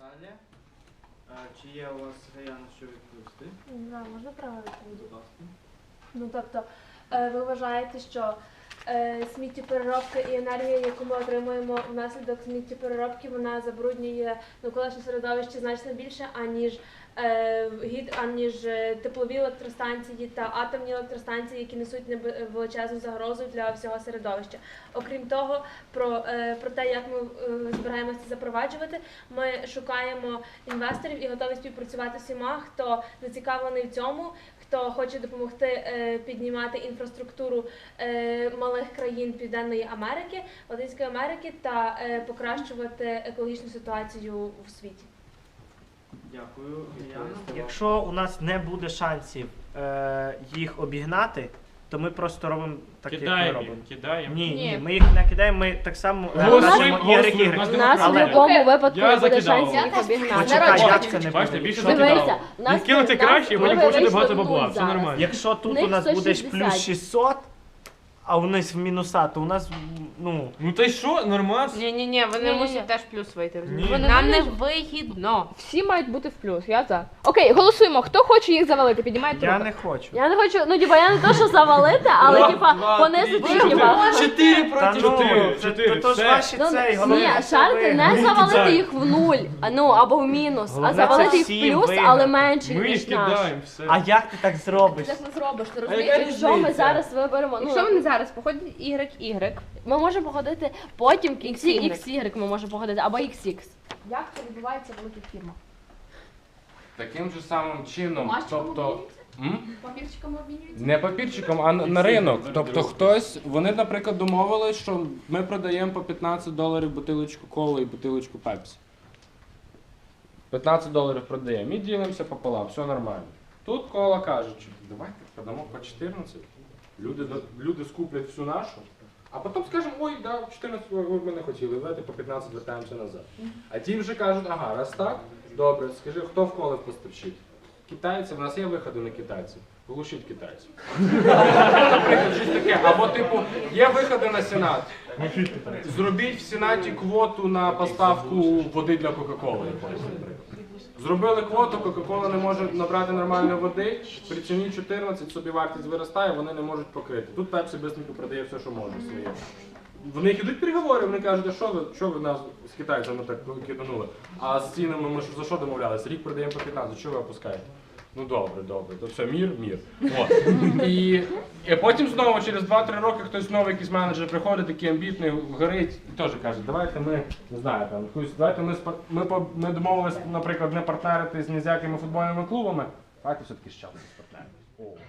Наталя. А, чи є у вас Гаяна, що відповісти? Не знаю, можна право відповіді? Будь ласка. Ну тобто, е, ви вважаєте, що сміттєпереробка і енергія, яку ми отримуємо внаслідок сміттєпереробки, вона забруднює навколишнє середовище значно більше, аніж е, гід, аніж е, теплові електростанції та атомні електростанції, які несуть величезну загрозу для всього середовища. Окрім того, про, е, про те, як ми е, збираємося запроваджувати, ми шукаємо інвесторів і готові співпрацювати всіма, хто зацікавлений в цьому, хто хоче допомогти е, піднімати інфраструктуру е, малих країн Південної Америки, Латинської Америки та е, покращувати екологічну ситуацію в світі. Дякую. Якщо у нас не буде шансів е, їх обігнати, то ми просто робимо так, як ми Кидаємо робимо. кидаємо. Ні, Ні. ні, ми їх не кидаємо, ми так само е, Голосуємо, кажемо голосуємо, ігри, у нас ігри. У нас в Але- будь-якому випадку Я не буде закидав. шансів їх обігнати. Почекай, Народ, як це не Бачите, буде? більше Що закидав. Дивися, Він нас кинути нас- краще, і ми потім получити вийшли багато в бабла. нуль Все зараз. нормально. Якщо тут них у нас буде 160. плюс 600, а у нас в мінуса, то у нас, ну, Ну та й що, нормас? Ні, ні, ні, вони Ні-ні-ні. мусять теж плюс вийти. Ні. Вони Нам не вигідно. Всі мають бути в плюс, я за. Окей, голосуємо. Хто хоче їх завалити? Піднімайте я руку. не хочу. Я не хочу, ну типа я не то, що завалити, але Два, типа два, понизити три, хіба. Чотири Та проти ну, чотири. це- Чотири. то- то ж Все. ваші Ну, цей, ні, головне, шарти не завалити їх в нуль, а ну або в мінус, а Головне, завалити це їх в плюс, виграти. але менше Ми ніж наш. кидаємо, все. А як ти так зробиш? Як не зробиш, ти розумієш? яка Якщо ми різниця? зараз виберемо, ну Якщо вони зараз походять Y, Y, ми можемо походити потім в кінці XY. Ми можемо походити, або XX. Як це відбувається в великих фірмах? Таким же самим чином, Бумажчиком тобто М? Папірчиками обмінюються? не папірчиком, а на, на ринок. Тобто хтось, вони, наприклад, домовились, що ми продаємо по 15 доларів бутилочку коли і бутилочку пепсі. 15 доларів продаємо і ділимося пополам, все нормально. Тут кола каже, що давайте продамо по 14. Люди, до- люди скуплять всю нашу, а потім скажемо, ой, да, 14 ви ви ми не хотіли, давайте по 15 вертаємося назад. А ті вже кажуть, ага, раз так, добре, скажи, хто в коле поставщик? Китайці, в нас є виходи на китайців. Глушіть китайців. Наприклад, щось таке. Або, типу, є виходи на Сенат. Зробіть в Сенаті квоту на поставку води для Кока-Коли. Зробили квоту, Кока-Кола не може набрати нормальної води, при ціні 14 собі вартість виростає, вони не можуть покрити. Тут Пепсі бистренько продає все, що може своє. В них ідуть переговори, вони кажуть, а що ви, що ви нас з китайцями так киданули? А з цінами ми ж за що домовлялися? Рік продаємо по 15, що ви опускаєте? Ну добре, добре, то все, мір, мір. От. І, і потім знову через 2-3 роки хтось знову якийсь менеджер приходить, такий амбітний, горить і теж каже, давайте ми, не знаю, там, якусь, давайте ми, спа- ми, по- ми домовились, наприклад, не партнерити з ніякими футбольними клубами, давайте все-таки з Челсі партнеритись.